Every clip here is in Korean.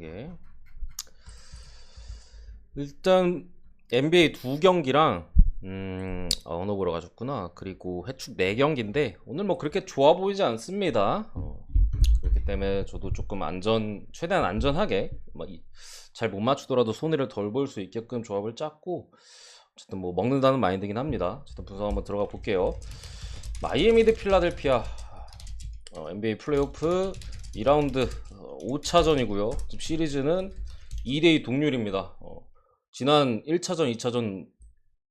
빠르게. 일단 NBA 두 경기랑 음, 아, 언어 보러 가셨구나. 그리고 해축 네 경기인데 오늘 뭐 그렇게 좋아 보이지 않습니다. 어, 그렇기 때문에 저도 조금 안전 최대한 안전하게 뭐잘못 맞추더라도 손해를 덜 볼 수 있게끔 조합을 짰고 어쨌든 뭐 먹는다는 마인드긴 합니다. 어쨌든 분석 한번 들어가 볼게요. 마이애미 대 필라델피아 어, NBA 플레이오프 2라운드 5차전이고요. 지금 시리즈는 2대2 동률입니다. 어, 지난 1차전, 2차전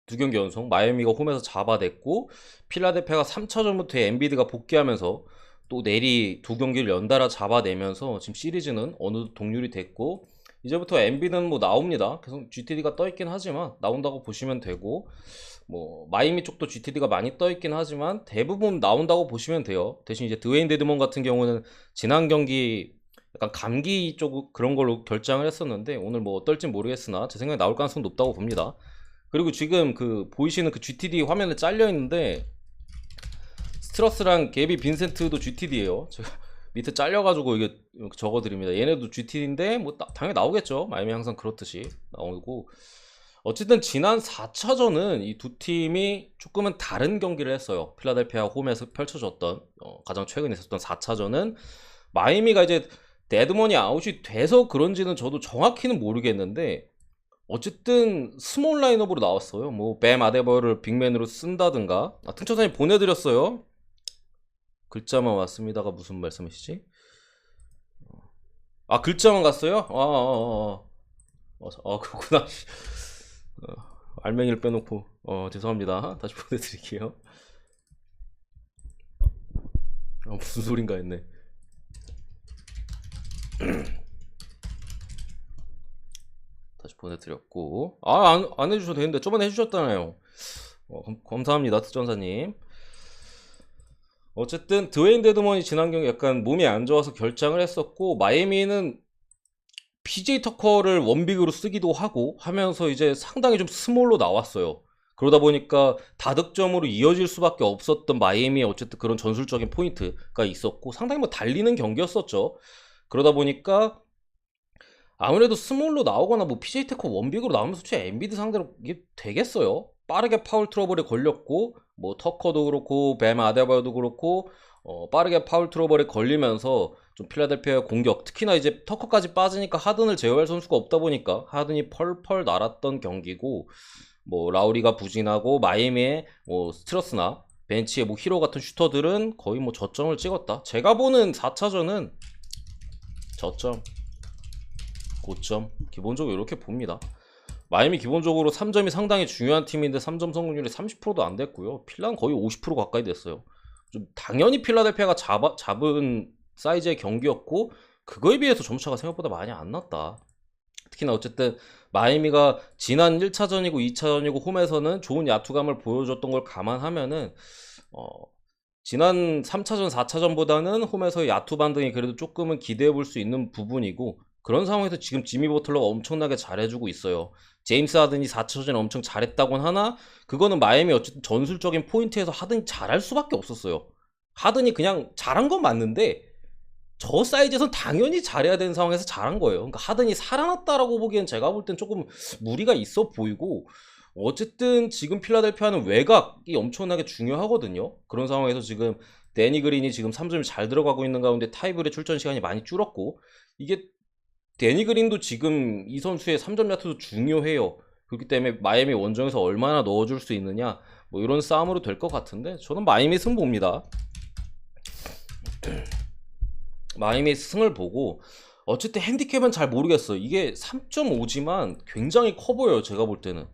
두 경기 연속 마이애미가 홈에서 잡아냈고 필라델피아가 3차전부터 엔비드가 복귀하면서 또 내리 두 경기를 연달아 잡아내면서 지금 시리즈는 어느 동률이 됐고 이제부터 엔비는 뭐 나옵니다. 계속 GTD가 떠 있긴 하지만 나온다고 보시면 되고 뭐 마이미 쪽도 GTD가 많이 떠 있긴 하지만 대부분 나온다고 보시면 돼요. 대신 이제 드웨인 데드먼 같은 경우는 지난 경기 약간 감기 쪽 그런 걸로 결장을 했었는데 오늘 뭐 어떨진 모르겠으나 제 생각에 나올 가능성 높다고 봅니다. 그리고 지금 그 보이시는 그 GTD 화면에 잘려 있는데 스트러스랑 게비 빈센트도 GTD예요. 제가 밑에 잘려가지고 이게 적어드립니다. 얘네도 GTD인데 뭐 나- 당연히 나오겠죠. 마이미 항상 그렇듯이 나오고 어쨌든 지난 4차전은 이 두 팀이 조금은 다른 경기를 했어요. 필라델피아 홈에서 펼쳐졌던 어, 가장 최근에 있었던 4차전은 마이미가 이제 데드먼이 아웃이 돼서 그런지는 저도 정확히는 모르겠는데 어쨌든 스몰 라인업으로 나왔어요. 뭐뱀 아데버를 빅맨으로 쓴다든가. 아, 튼초사님 보내드렸어요. 글자만 왔습니다가 무슨 말씀이시지? 아 글자만 갔어요? 아, 아, 아, 아, 아, 아 그렇구나. 어, 알맹이를 빼놓고 어 죄송합니다. 다시 보내드릴게요. 아, 무슨 소린가 했네. 다시 보내드렸고 아안 안 해주셔도 되는데 저번에 해주셨잖아요. 어, 감- 감사합니다 특전사님. 어쨌든 드웨인 데드먼이 지난 경기 약간 몸이 안 좋아서 결장을 했었고 마이애미는 PJ 터커를 원빅으로 쓰기도 하고 하면서 이제 상당히 좀 스몰로 나왔어요. 그러다 보니까 다득점으로 이어질 수밖에 없었던 마이애미의 어쨌든 그런 전술적인 포인트가 있었고 상당히 뭐 달리는 경기였었죠. 그러다 보니까 아무래도 스몰로 나오거나 뭐 PJ 테커 원빅으로 나오면 솔직히 엔비드 상대로 이게 되겠어요. 빠르게 파울 트러블에 걸렸고 뭐 터커도 그렇고 뱀 아데바요도 그렇고 어, 빠르게 파울 트러블에 걸리면서 좀 필라델피아의 공격 특히나 이제 터커까지 빠지니까 하든을 제어할 선수가 없다 보니까 하든이 펄펄 날았던 경기고 뭐 라우리가 부진하고 마이애미의 뭐 스트러스나 벤치의 뭐 히로 같은 슈터들은 거의 뭐 저점을 찍었다. 제가 보는 4차전은 저점 고점 기본적으로 이렇게 봅니다. 마이애미 기본적으로 3점이 상당히 중요한 팀인데 3점 성공률이 30%도 안 됐고요. 필라는 거의 50% 가까이 됐어요. 좀 당연히 필라델피아가 잡아, 잡은 사이즈의 경기였고 그거에 비해서 점수차가 생각보다 많이 안 났다. 특히나 어쨌든 마이애미가 지난 1차전이고 2차전이고 홈에서는 좋은 야투감을 보여줬던 걸 감안하면은 어, 지난 3차전, 4차전보다는 홈에서 야투 반등이 그래도 조금은 기대해 볼 수 있는 부분이고 그런 상황에서 지금 지미 버틀러가 엄청나게 잘해주고 있어요. 제임스 하든이 4차전에 엄청 잘했다곤 하나 그거는 마이애미 어쨌든 전술적인 포인트에서 하든이 잘할 수밖에 없었어요. 하든이 그냥 잘한 건 맞는데 저 사이즈에선 당연히 잘해야 되는 상황에서 잘한 거예요. 그러니까 하든이 살아났다라고 보기엔 제가 볼 땐 조금 무리가 있어 보이고 어쨌든 지금 필라델피아는 외곽이 엄청나게 중요하거든요. 그런 상황에서 지금 데니 그린이 지금 3점이 잘 들어가고 있는 가운데 타이블의 출전 시간이 많이 줄었고 이게 데니 그린도 지금 이 선수의 3점 야투도 중요해요. 그렇기 때문에 마이애미 원정에서 얼마나 넣어줄 수 있느냐 뭐 이런 싸움으로 될 것 같은데 저는 마이애미 승부입니다. 마이애미 승을 보고 어쨌든 핸디캡은 잘 모르겠어요. 이게 3.5지만 굉장히 커 보여요. 제가 볼 때는.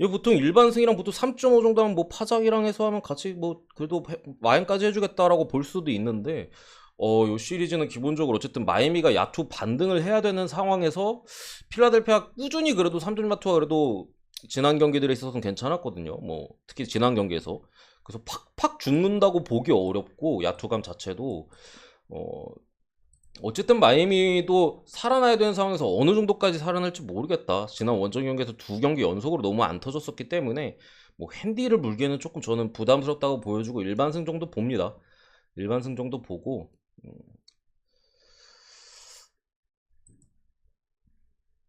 이거 보통 일반 승이랑 보통 3.5 정도 하면 뭐 파장이랑 해서 하면 같이 뭐 그래도 해- 마인까지 해주겠다라고 볼 수도 있는데 어, 요 시리즈는 기본적으로 어쨌든 마이애미가 야투 반등을 해야 되는 상황에서 필라델피아 꾸준히 그래도 3점 야투가 그래도 지난 경기들에 있어서는 괜찮았거든요. 뭐 특히 지난 경기에서 그래서 팍팍 죽는다고 보기 어렵고 야투감 자체도 어 어쨌든 마이애미도 살아나야 되는 상황에서 어느 정도까지 살아날지 모르겠다. 지난 원정 경기에서 두 경기 연속으로 너무 안 터졌었기 때문에 뭐 핸디를 물기에는 조금 저는 부담스럽다고 보여주고 일반승 정도 봅니다. 일반승 정도 보고 음.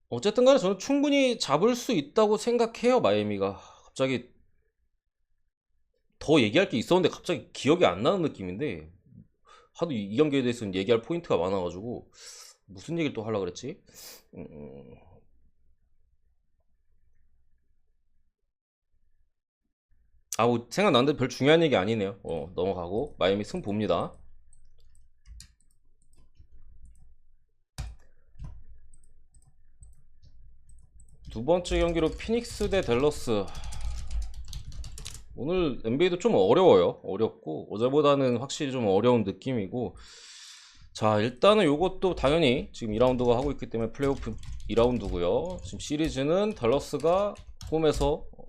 어쨌든 간에 저는 충분히 잡을 수 있다고 생각해요, 마이애미가. 갑자기 더 얘기할 게 있었는데 갑자기 기억이 안 나는 느낌인데 하도 이, 이 경기에 대해서는 얘기할 포인트가 많아가지고 무슨 얘기를 또 하려고 그랬지? 음, 아, 뭐 생각나는데 별 중요한 얘기 아니네요. 어, 넘어가고 마이애미 승 봅니다. 두 번째 경기로 피닉스 대 댈러스. 오늘 NBA도 좀 어려워요. 어렵고 어제보다는 확실히 좀 어려운 느낌이고 자 일단은 요것도 당연히 지금 2라운드가 하고 있기 때문에 플레이오프 2라운드고요. 지금 시리즈는 댈러스가 홈에서 어,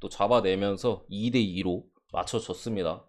또 잡아내면서 2대 2로 맞춰졌습니다.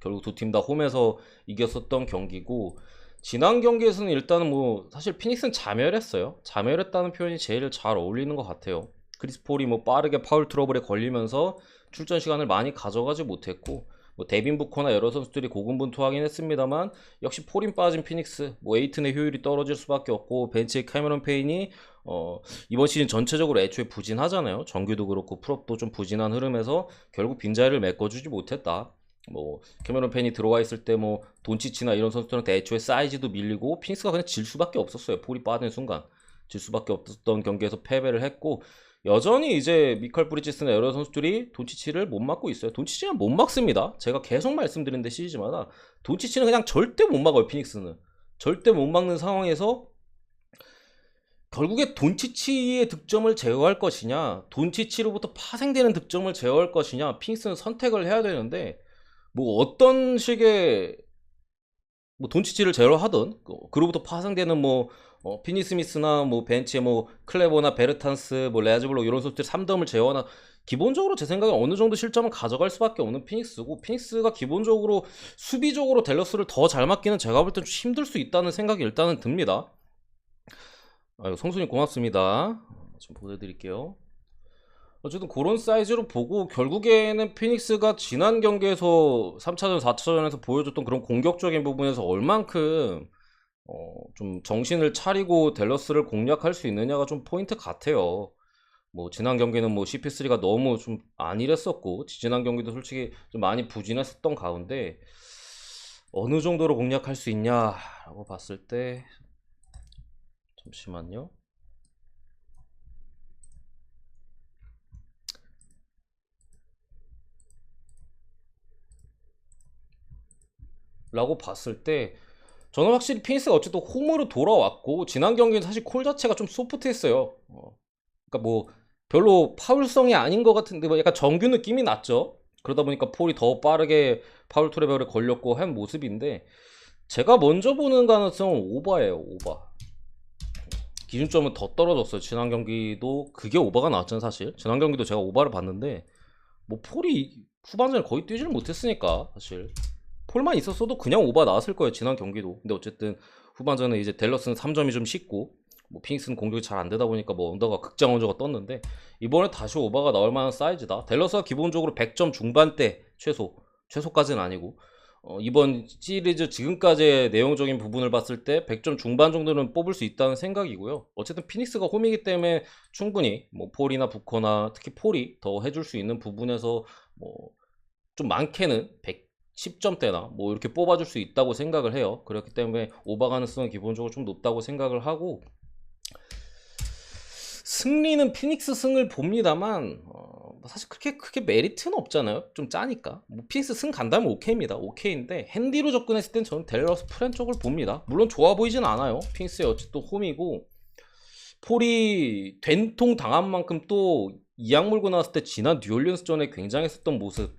결국 두 팀 다 홈에서 이겼었던 경기고 지난 경기에서는 일단은 뭐 사실 피닉스는 자멸했어요. 자멸했다는 표현이 제일 잘 어울리는 것 같아요. 크리스 폴이 뭐 빠르게 파울 트러블에 걸리면서 출전 시간을 많이 가져가지 못했고 뭐 데빈 부커나 여러 선수들이 고군분투하긴 했습니다만 역시 폴인 빠진 피닉스 뭐 에이튼의 효율이 떨어질 수밖에 없고 벤치의 캐머런 페인이 어 이번 시즌 전체적으로 애초에 부진하잖아요. 정규도 그렇고 풀업도 좀 부진한 흐름에서 결국 빈자리를 메꿔주지 못했다. 뭐 캐머런 페인이 들어와 있을 때 뭐 돈치치나 이런 선수들한테 애초에 사이즈도 밀리고 피닉스가 그냥 질 수밖에 없었어요. 폴이 빠진 순간. 질 수밖에 없었던 경기에서 패배를 했고 여전히 이제 미컬 브리지스나 여러 선수들이 돈치치를 못 막고 있어요. 돈치치는 못 막습니다. 제가 계속 말씀드리는데 시리즈마다 돈치치는 그냥 절대 못 막아요. 피닉스는 절대 못 막는 상황에서 결국에 돈치치의 득점을 제어할 것이냐, 돈치치로부터 파생되는 득점을 제어할 것이냐, 피닉스는 선택을 해야 되는데 뭐 어떤 식의 뭐 돈치치를 제어하든 그로부터 파생되는 뭐 어, 피니 스미스나 뭐 벤치에 뭐 클레버나 베르탄스 뭐 레아즈블로 이런 선수들 3덤을 제어하나 기본적으로 제 생각에 어느 정도 실점을 가져갈 수밖에 없는 피닉스고 피닉스가 기본적으로 수비적으로 델러스를 더 잘 맞기는 제가 볼 땐 좀 힘들 수 있다는 생각이 일단은 듭니다. 아유 성순이 고맙습니다. 좀 보내드릴게요. 어쨌든 그런 사이즈로 보고 결국에는 피닉스가 지난 경기에서 3차전, 4차전에서 보여줬던 그런 공격적인 부분에서 얼만큼 어, 좀 정신을 차리고 댈러스를 공략할 수 있느냐가 좀 포인트 같아요. 뭐 지난 경기는 뭐 CP3가 너무 좀 안일했었고 지난 경기도 솔직히 좀 많이 부진했었던 가운데 어느 정도로 공략할 수 있냐라고 봤을 때 잠시만요. 라고 봤을 때 저는 확실히 피닉스가 어쨌든 홈으로 돌아왔고 지난 경기는 사실 콜 자체가 좀 소프트했어요. 어. 그러니까 뭐 별로 파울성이 아닌 것 같은데 뭐 약간 정규 느낌이 났죠. 그러다 보니까 폴이 더 빠르게 파울 트래블에 걸렸고 한 모습인데 제가 먼저 보는 가능성은 오바예요. 오바. 기준점은 더 떨어졌어요. 지난 경기도 그게 오바가 나왔잖아요. 사실 지난 경기도 제가 오바를 봤는데 뭐 폴이 후반전에 거의 뛰지를 못했으니까 사실 폴만 있었어도 그냥 오바 나왔을 거예요 지난 경기도 근데 어쨌든 후반전에 이제 델러스는 3점이 좀 쉽고 뭐 피닉스는 공격이 잘 안 되다 보니까 뭐 언더가 극장 언저가 떴는데 이번에 다시 오바가 나올 만한 사이즈다 델러스가 기본적으로 100점 중반대 최소 최소까지는 아니고 어, 이번 시리즈 지금까지의 내용적인 부분을 봤을 때 100점 중반 정도는 뽑을 수 있다는 생각이고요. 어쨌든 피닉스가 홈이기 때문에 충분히 뭐 폴이나 부커나 특히 폴이 더 해줄 수 있는 부분에서 뭐 좀 많게는 100 10점대나 뭐 이렇게 뽑아줄 수 있다고 생각을 해요. 그렇기 때문에 오버 가능성은 기본적으로 좀 높다고 생각을 하고 승리는 피닉스 승을 봅니다만 어, 뭐 사실 그렇게 크게 메리트는 없잖아요. 좀 짜니까. 뭐 피닉스 승 간다면 오케이입니다. 오케이인데 핸디로 접근했을 땐 저는 델러스 프렌 쪽을 봅니다. 물론 좋아 보이진 않아요. 피닉스의 어쨌든 홈이고 폴이 된통 당한 만큼 또 이악 물고 나왔을 때 지난 뉴올리언스전에 굉장했었던 모습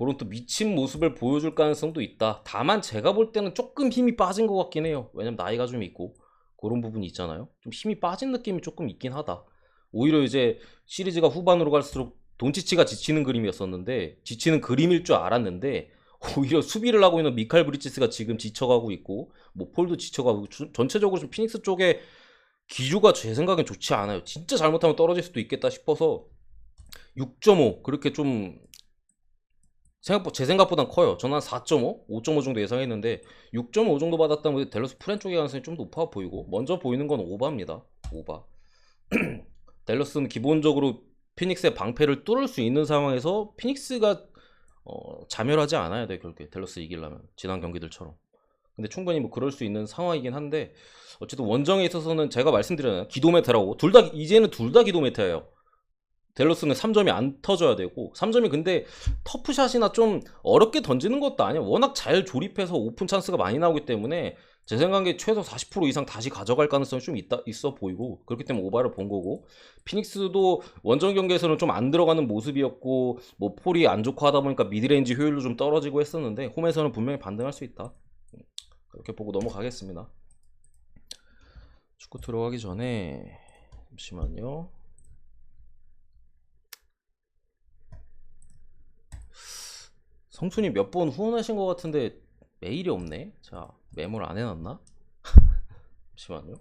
그런 또 미친 모습을 보여줄 가능성도 있다. 다만 제가 볼 때는 조금 힘이 빠진 것 같긴 해요. 왜냐면 나이가 좀 있고 그런 부분이 있잖아요. 좀 힘이 빠진 느낌이 조금 있긴 하다. 오히려 이제 시리즈가 후반으로 갈수록 돈치치가 지치는 그림이었었는데 지치는 그림일 줄 알았는데 오히려 수비를 하고 있는 미칼 브리치스가 지금 지쳐가고 있고 뭐 폴도 지쳐가고 주, 전체적으로 좀 피닉스 쪽에 기조가 제 생각엔 좋지 않아요. 진짜 잘못하면 떨어질 수도 있겠다 싶어서 6.5 그렇게 좀 생각보 제 생각보단 커요. 저는 한 4.5, 5.5 정도 예상했는데 6.5 정도 받았다면 델러스 프렌 쪽의 가능성이 좀 높아 보이고 먼저 보이는 건 오바입니다. 오바. 댈러스는 기본적으로 피닉스의 방패를 뚫을 수 있는 상황에서 피닉스가 어, 자멸하지 않아야 돼 결국에 댈러스 이기려면 지난 경기들처럼 근데 충분히 뭐 그럴 수 있는 상황이긴 한데 어쨌든 원정에 있어서는 제가 말씀드렸잖아요 기도 메타라고 둘 다 이제는 둘 다 기도 메타예요 댈러스는 3점이 안 터져야 되고 3점이 근데 터프샷이나 좀 어렵게 던지는 것도 아니야 워낙 잘 조립해서 오픈 찬스가 많이 나오기 때문에 제 생각에 최소 40% 이상 다시 가져갈 가능성이 좀 있다, 있어 보이고 그렇기 때문에 오바를 본 거고. 피닉스도 원정 경기에서는 좀 안 들어가는 모습이었고 뭐 폴이 안 좋고 하다 보니까 미드레인지 효율도 좀 떨어지고 했었는데 홈에서는 분명히 반등할 수 있다. 그렇게 보고 넘어가겠습니다. 축구 들어가기 전에 잠시만요 성순이 몇 번 후원하신 것 같은데 메일이 없네 자 메모를 안 해놨나? 잠시만요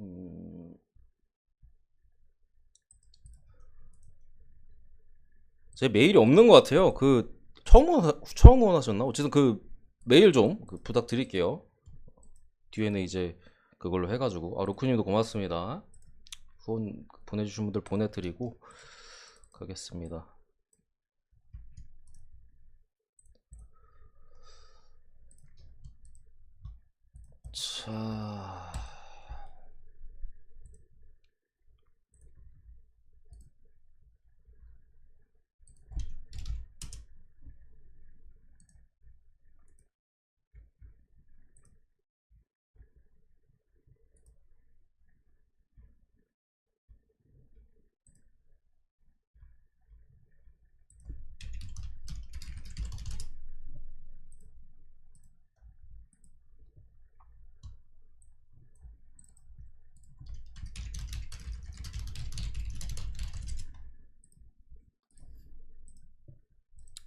음... 제 메일이 없는 것 같아요. 그 처음 후원, 처음 후원하셨나? 어쨌든 그 메일 좀 그 부탁드릴게요. 뒤에는 이제 그걸로 해가지고 아 루크님도 고맙습니다. 후원 보내주신 분들 보내드리고 가겠습니다. 자.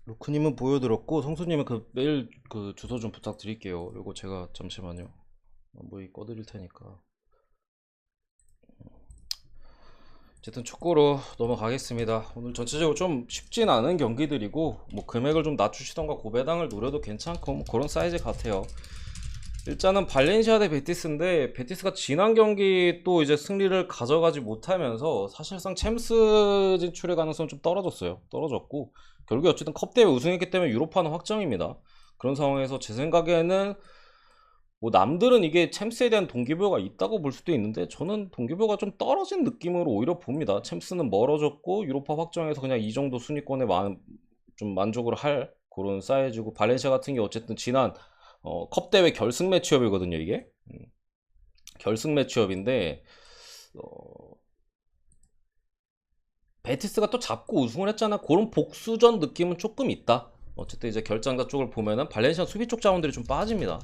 루크님은 보여드렸고 성수님은 그 메일 그 주소 좀 부탁드릴게요. 이거 제가 잠시만요. 뭐이 꺼드릴 테니까. 어쨌든 축구로 넘어가겠습니다. 오늘 전체적으로 좀 쉽진 않은 경기들이고 뭐 금액을 좀 낮추시던가 고배당을 노려도 괜찮고 뭐 그런 사이즈 같아요. 일단은 발렌시아 대 베티스인데 베티스가 지난 경기 또 이제 승리를 가져가지 못하면서 사실상 챔스 진출의 가능성은 좀 떨어졌어요. 떨어졌고 결국에 어쨌든 컵 대회 우승했기 때문에 유로파는 확정입니다. 그런 상황에서 제 생각에는 뭐 남들은 이게 챔스에 대한 동기부여가 있다고 볼 수도 있는데 저는 동기부여가 좀 떨어진 느낌으로 오히려 봅니다. 챔스는 멀어졌고 유로파 확정에서 그냥 이 정도 순위권에 만, 좀 만족을 할 그런 사이즈고 발렌시아 같은 게 어쨌든 지난 어, 컵 대회 결승 매치업이거든요, 이게. 음. 결승 매치업인데, 어, 베티스가 또 잡고 우승을 했잖아. 그런 복수전 느낌은 조금 있다. 어쨌든 이제 결장자 쪽을 보면은 발렌시아 수비 쪽 자원들이 좀 빠집니다.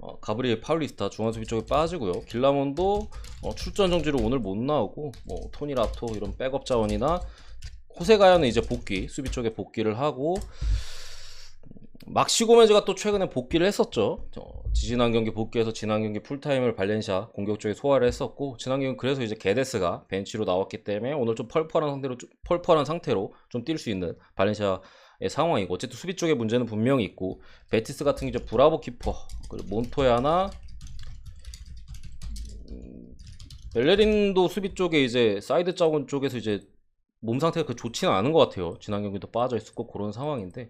어, 가브리엘 파울리스타 중앙 수비 쪽에 빠지고요. 길라몬도 어, 출전 정지로 오늘 못 나오고 뭐 토니 라토 이런 백업 자원이나 호세 가야는 이제 복귀 수비 쪽에 복귀를 하고 막시 고메즈가 또 최근에 복귀를 했었죠. 어, 지지난 경기 복귀해서 지난 경기 풀타임을 발렌시아 공격 쪽에 소화를 했었고 지난 경기 그래서 이제 게데스가 벤치로 나왔기 때문에 오늘 좀 펄펄한 상태로 좀- 펄펄한 상태로 좀 뛸 수 있는 발렌시아의 상황이고 어쨌든 수비 쪽에 문제는 분명히 있고 베티스 같은 경우 이제 브라보 키퍼 그리고 몬토야나 음, 벨레린도 수비 쪽에 이제 사이드 자원 쪽에서 이제 몸 상태가 그 좋지는 않은 것 같아요. 지난 경기도 빠져 있었고 그런 상황인데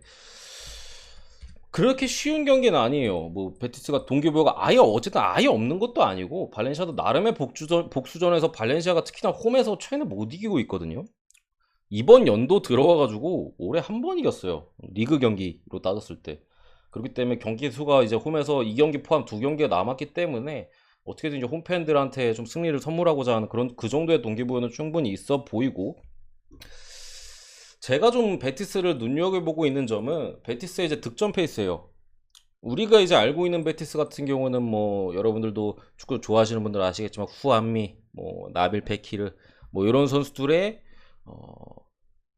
그렇게 쉬운 경기는 아니에요. 뭐 베티스가 동기부여가 아예 어쨌든 아예 없는 것도 아니고 발렌시아도 나름의 복주전, 복수전에서 발렌시아가 특히나 홈에서 최근에 못 이기고 있거든요. 이번 연도 들어와가지고 올해 한 번 이겼어요. 리그 경기로 따졌을 때. 그렇기 때문에 경기 수가 이제 홈에서 이 경기 포함 두 경기가 남았기 때문에 어떻게든 이제 홈팬들한테 좀 승리를 선물하고자 하는 그런 그 정도의 동기부여는 충분히 있어 보이고 제가 좀 베티스를 눈여겨보고 있는 점은 베티스의 이제 득점 페이스예요. 우리가 이제 알고 있는 베티스 같은 경우는 뭐 여러분들도 축구 좋아하시는 분들 아시겠지만 후안미, 뭐 나빌 페키르 뭐 이런 선수들의 어,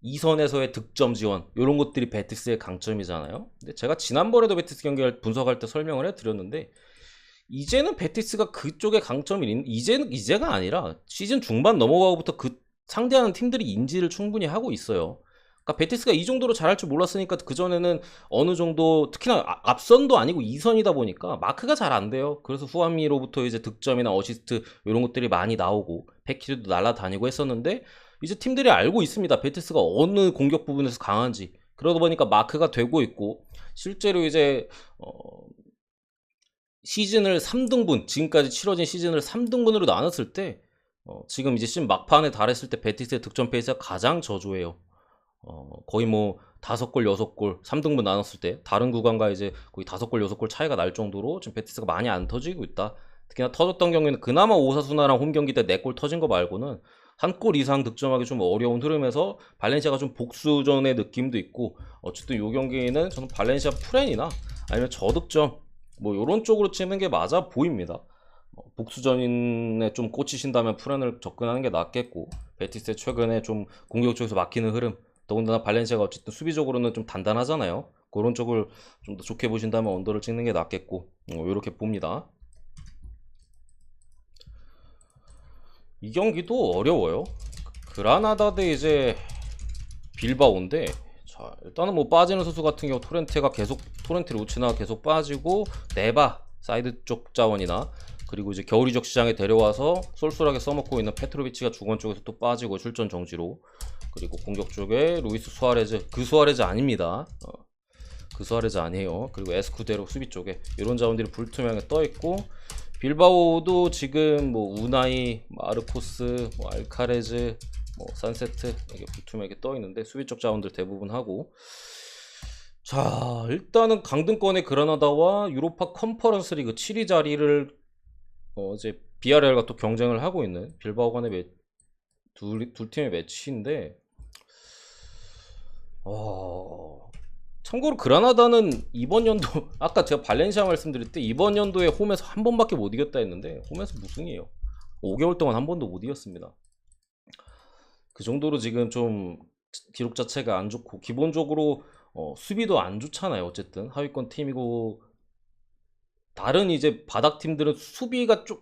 이선에서의 득점 지원 이런 것들이 베티스의 강점이잖아요. 근데 제가 지난번에도 베티스 경기를 분석할 때 설명을 해드렸는데 이제는 베티스가 그쪽의 강점이 이제는 이제가 아니라 시즌 중반 넘어가고부터 그 상대하는 팀들이 인지를 충분히 하고 있어요. 그러니까 베티스가 이 정도로 잘할 줄 몰랐으니까 그 전에는 어느 정도 특히나 아- 앞선도 아니고 2선이다 보니까 마크가 잘 안 돼요. 그래서 후아미로부터 이제 득점이나 어시스트 이런 것들이 많이 나오고 백키리도 날아다니고 했었는데 이제 팀들이 알고 있습니다. 베티스가 어느 공격 부분에서 강한지. 그러다 보니까 마크가 되고 있고 실제로 이제 어, 시즌을 3등분 지금까지 치러진 시즌을 3등분으로 나눴을 때 어, 지금 이제 시즌 막판에 달했을 때 베티스의 득점 페이스가 가장 저조해요. 어, 거의 뭐 다섯 골 여섯 골 3등분 나눴을 때 다른 구간과 이제 거의 다섯 골 여섯 골 차이가 날 정도로 지금 베티스가 많이 안 터지고 있다. 특히나 터졌던 경우에는 그나마 오사수나랑 홈 경기 때 네 골 터진 거 말고는 한 골 이상 득점하기 좀 어려운 흐름에서 발렌시아가 좀 복수전의 느낌도 있고 어쨌든 요 경기에는 저는 발렌시아 프렌이나 아니면 저득점 뭐 이런 쪽으로 치는 게 맞아 보입니다. 어, 복수전에 좀 꽂히신다면 프렌을 접근하는 게 낫겠고 베티스의 최근에 좀 공격 쪽에서 막히는 흐름 더군다나 발렌시아가 어쨌든 수비적으로는 좀 단단하잖아요. 그런 쪽을 좀 더 좋게 보신다면 언더를 찍는 게 낫겠고 이렇게 봅니다. 이 경기도 어려워요. 그라나다 대 이제 빌바오인데 자 일단은 뭐 빠지는 선수 같은 경우 토렌테가 계속 토렌테 루치나가 계속 빠지고 네바 사이드 쪽 자원이나 그리고 이제 겨울 이적 시장에 데려와서 쏠쏠하게 써먹고 있는 페트로비치가 중원 쪽에서 또 빠지고 출전 정지로 그리고 공격 쪽에 루이스 수아레즈 그 수아레즈 아닙니다. 어, 그 수아레즈 아니에요. 그리고 에스쿠데로 수비 쪽에 이런 자원들이 불투명하게 떠 있고 빌바오도 지금 뭐 우나이, 마르코스, 뭐 알카레즈, 뭐 산세트 이게 불투명하게 떠 있는데 수비 쪽 자원들 대부분 하고 자 일단은 강등권의 그라나다와 유로파 컨퍼런스 리그 7위 자리를 어, 이제 비아레알과 또 경쟁을 하고 있는 빌바오 간의 매, 둘, 둘 팀의 매치인데 어, 참고로 그라나다는 이번 연도 아까 제가 발렌시아 말씀드릴 때 이번 연도에 홈에서 한 번밖에 못 이겼다 했는데 홈에서 무승이에요. 5개월 동안 한 번도 못 이겼습니다. 그 정도로 지금 좀 기록 자체가 안 좋고 기본적으로 어, 수비도 안 좋잖아요. 어쨌든 하위권 팀이고 다른 이제 바닥 팀들은 수비가 좀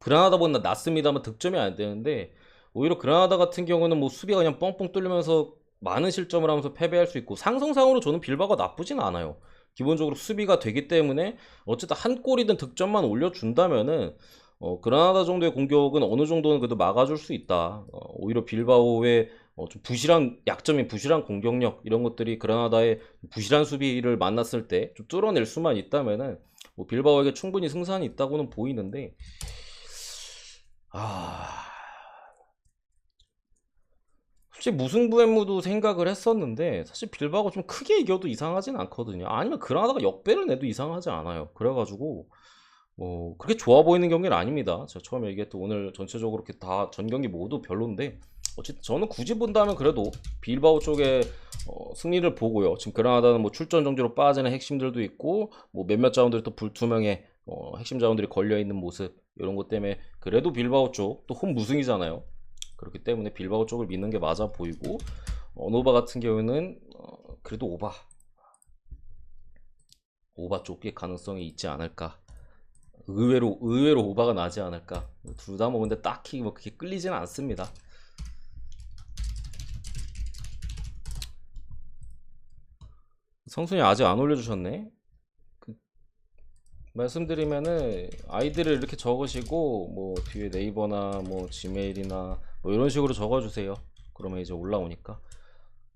그라나다보다 낫습니다만 득점이 안 되는데 오히려 그라나다 같은 경우는 뭐 수비가 그냥 뻥뻥 뚫리면서 많은 실점을 하면서 패배할 수 있고 상성상으로 저는 빌바가 나쁘진 않아요. 기본적으로 수비가 되기 때문에 어쨌든 한 골이든 득점만 올려준다면은 어, 그라나다 정도의 공격은 어느 정도는 그래도 막아줄 수 있다. 어, 오히려 빌바오의 어, 좀 부실한 약점인 부실한 공격력 이런 것들이 그라나다의 부실한 수비를 만났을 때 좀 뚫어낼 수만 있다면은 뭐 빌바오에게 충분히 승산이 있다고는 보이는데 아 솔직히 무승부행무도 생각을 했었는데 사실 빌바오가 좀 크게 이겨도 이상하진 않거든요. 아니면 그라나다가 역배를 내도 이상하지 않아요. 그래가지고 뭐 그렇게 좋아 보이는 경기는 아닙니다. 제가 처음에 얘기했던 오늘 전체적으로 이렇게 다 전 경기 모두 별론데 어쨌든 저는 굳이 본다면 그래도 빌바오 쪽에 어, 승리를 보고요. 지금 그라나다는 뭐 출전 정지로 빠지는 핵심들도 있고 뭐 몇몇 자원들이 또 불투명해 어, 핵심 자원들이 걸려 있는 모습 이런 것 때문에 그래도 빌바오 쪽 또 홈 무승이잖아요. 그렇기 때문에 빌바오 쪽을 믿는 게 맞아 보이고 어노바 같은 경우는 어, 그래도 오바 오바 쪽의 가능성이 있지 않을까. 의외로 의외로 오바가 나지 않을까. 둘 다 뭐 근데 딱히 뭐 그렇게 끌리지는 않습니다. 성순이 아직 안 올려주셨네. 그, 말씀드리면은 아이디를 이렇게 적으시고 뭐 뒤에 네이버나 뭐 지메일이나 뭐 이런 식으로 적어주세요. 그러면 이제 올라오니까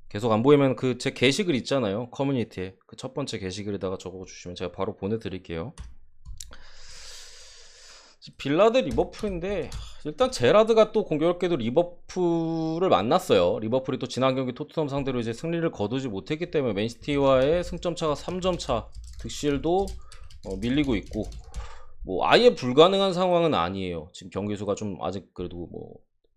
계속 안 보이면 그 제 게시글 있잖아요. 커뮤니티에 그 첫 번째 게시글에다가 적어주시면 제가 바로 보내드릴게요. 빌라드 리버풀인데 일단 제라드가 또 공교롭게도 리버풀을 만났어요. 리버풀이 또 지난 경기 토트넘 상대로 이제 승리를 거두지 못했기 때문에 맨시티와의 승점 차가 3점 차. 득실도 어, 밀리고 있고 뭐 아예 불가능한 상황은 아니에요. 지금 경기 수가 좀 아직 그래도 뭐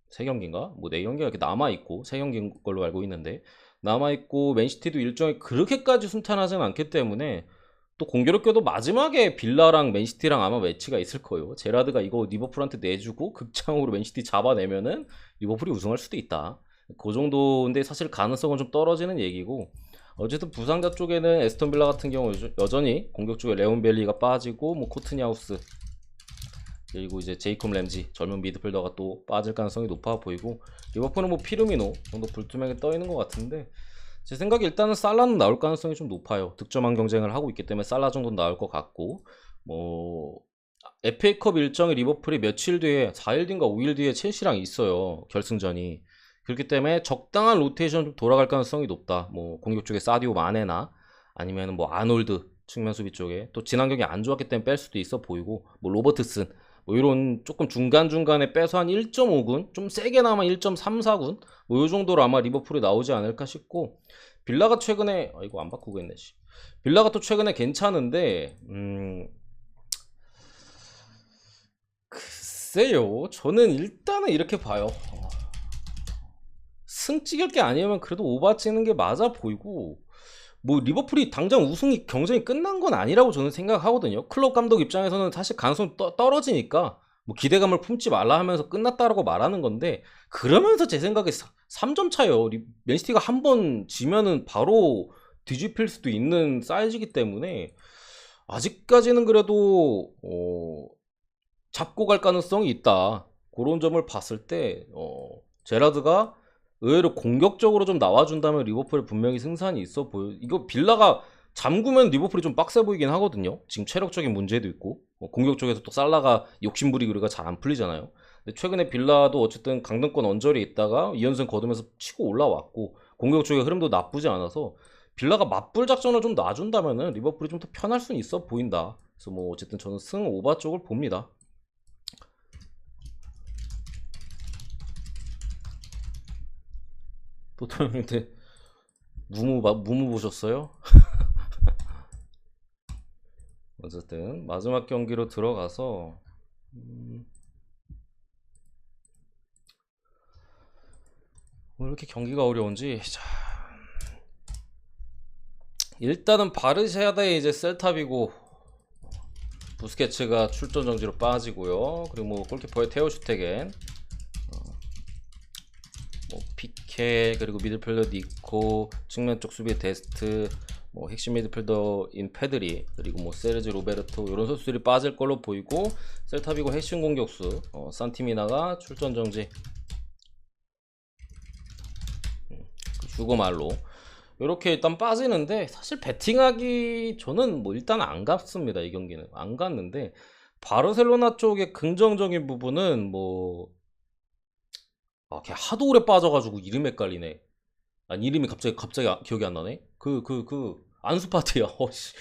세 경기인가 뭐 네 경기가 이렇게 남아 있고 세 경기인 걸로 알고 있는데 남아 있고 맨시티도 일정이 그렇게까지 순탄하지는 않기 때문에 또 공교롭게도 마지막에 빌라랑 맨시티랑 아마 매치가 있을 거예요. 제라드가 이거 리버풀한테 내주고 극장으로 맨시티 잡아내면은 리버풀이 우승할 수도 있다. 그 정도인데 사실 가능성은 좀 떨어지는 얘기고 어쨌든 부상자 쪽에는 에스턴 빌라 같은 경우 여전- 여전히 공격 쪽에 레온 벨리가 빠지고 뭐 코트니하우스 그리고 이제 제이콥 램지 젊은 미드필더가 또 빠질 가능성이 높아 보이고 리버풀은 뭐 피르미노 정도 불투명하게 떠 있는 것 같은데 제 생각에 일단은 살라는 나올 가능성이 좀 높아요. 득점한 경쟁을 하고 있기 때문에 살라 정도는 나올 것 같고 뭐 FA컵 일정이 리버풀이 며칠 뒤에 4일 뒤인가 5일 뒤에 첼시랑 있어요. 결승전이. 그렇기 때문에 적당한 로테이션 좀 돌아갈 가능성이 높다. 뭐 공격 쪽에 사디오 마네나 아니면 뭐 아놀드 측면 수비 쪽에 또 지난 경기 안 좋았기 때문에 뺄 수도 있어 보이고 뭐 로버트슨 뭐 이런 조금 중간중간에 빼서 한 1.5군 좀 세게나마 1.34군 뭐요 정도로 아마 리버풀이 나오지 않을까 싶고 빌라가 최근에 아 이거 안 바꾸고 했네 씨. 빌라가 또 최근에 괜찮은데 음 글쎄요 저는 일단은 이렇게 봐요 어, 승 찍을 게 아니면 그래도 오바 찍는 게 맞아 보이고 뭐 리버풀이 당장 우승이 경쟁이 끝난 건 아니라고 저는 생각하거든요. 클럽 감독 입장에서는 사실 가능성 떠, 떨어지니까 뭐 기대감을 품지 말라 하면서 끝났다라고 말하는 건데 그러면서 제 생각에 3점 차요. 맨시티가 한 번 지면은 바로 뒤집힐 수도 있는 사이즈이기 때문에 아직까지는 그래도 어, 잡고 갈 가능성이 있다. 그런 점을 봤을 때 어, 제라드가 의외로 공격적으로 좀 나와준다면 리버풀에 분명히 승산이 있어 보여. 이거 빌라가 잠그면 리버풀이 좀 빡세 보이긴 하거든요. 지금 체력적인 문제도 있고 어, 공격 쪽에서 또 살라가 욕심부리고 우리가 잘 안 풀리잖아요. 근데 최근에 빌라도 어쨌든 강등권 언저리에 있다가 2연승 거두면서 치고 올라왔고 공격 쪽의 흐름도 나쁘지 않아서 빌라가 맞불 작전을 좀 놔준다면은 리버풀이 좀 더 편할 수는 있어 보인다. 그래서 뭐 어쨌든 저는 승 오바 쪽을 봅니다. 도토형한테 무무 봐- 무무 보셨어요? 어쨌든 마지막 경기로 들어가서 음, 왜 이렇게 경기가 어려운지 자, 일단은 바르샤 대 이제 셀타비고 부스케츠가 출전 정지로 빠지고요. 그리고 뭐 골키퍼의 테오 슈테겐 뭐피 케 그리고 미드필더 니코 측면 쪽 수비의 데스트 뭐 핵심 미드필더인 페드리 그리고 뭐 세르지 로베르토 이런 선수들이 빠질 걸로 보이고 셀타비고 핵심 공격수 어, 산티미나가 출전 정지. 음, 그 주고말로. 이렇게 일단 빠지는데 사실 배팅하기 저는 뭐 일단 안 갔습니다 이 경기는. 안 갔는데 바르셀로나 쪽의 긍정적인 부분은 뭐 아, 걔 하도 오래 빠져가지고 이름 헷갈리네. 아니, 이름이 갑자기, 갑자기 아- 기억이 안 나네? 그, 그, 그, 안수파티야. 어씨.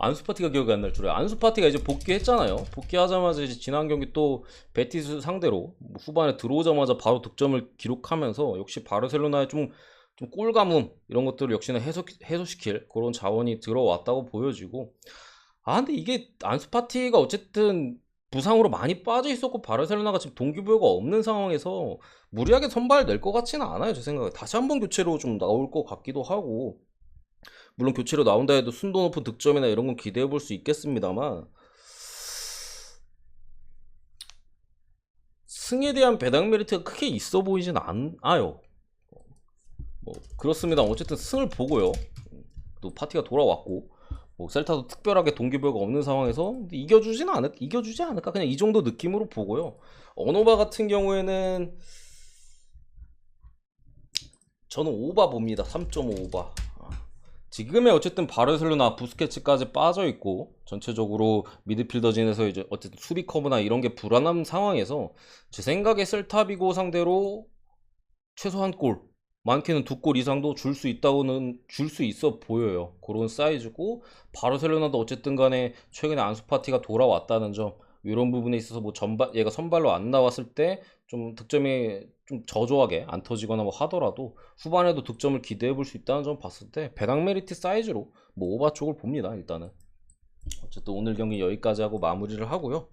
안수파티가 기억이 안 날 줄알아. 안수파티가 이제 복귀했잖아요. 복귀하자마자 이제 지난 경기 또 베티스 상대로 뭐 후반에 들어오자마자 바로 득점을 기록하면서 역시 바르셀로나의 좀, 좀 꼴가문 이런 것들을 역시나 해소, 해소시킬 그런 자원이 들어왔다고 보여지고. 아, 근데 이게 안수파티가 어쨌든 부상으로 많이 빠져 있었고 바르셀로나가 지금 동기부여가 없는 상황에서 무리하게 선발 낼 것 같지는 않아요 제 생각에. 다시 한번 교체로 좀 나올 것 같기도 하고. 물론 교체로 나온다 해도 순도 높은 득점이나 이런 건 기대해 볼 수 있겠습니다만 승에 대한 배당 메리트가 크게 있어 보이진 않아요. 뭐 그렇습니다. 어쨌든 승을 보고요. 또 파티가 돌아왔고 뭐 셀타도 특별하게 동기부여가 없는 상황에서 이겨주지는 않을 이겨주지 않을까? 그냥 이 정도 느낌으로 보고요. 어노바 같은 경우에는 저는 오바 봅니다. 3.5 오바. 지금의 어쨌든 바르셀로나 부스케츠까지 빠져 있고 전체적으로 미드필더진에서 이제 어쨌든 수비 커브나 이런 게 불안한 상황에서 제 생각에 셀타비고 상대로 최소한 골 많게는 두 골 이상도 줄 수 있다고는 줄 수 있어 보여요. 그런 사이즈고 바르셀로나도 어쨌든 간에 최근에 안수 파티가 돌아왔다는 점 이런 부분에 있어서 뭐 전반 얘가 선발로 안 나왔을 때 좀 득점이 좀 저조하게 안 터지거나 뭐 하더라도 후반에도 득점을 기대해 볼 수 있다는 점 봤을 때 배당 메리트 사이즈로 뭐 오바 쪽을 봅니다 일단은 어쨌든 오늘 경기 여기까지 하고 마무리를 하고요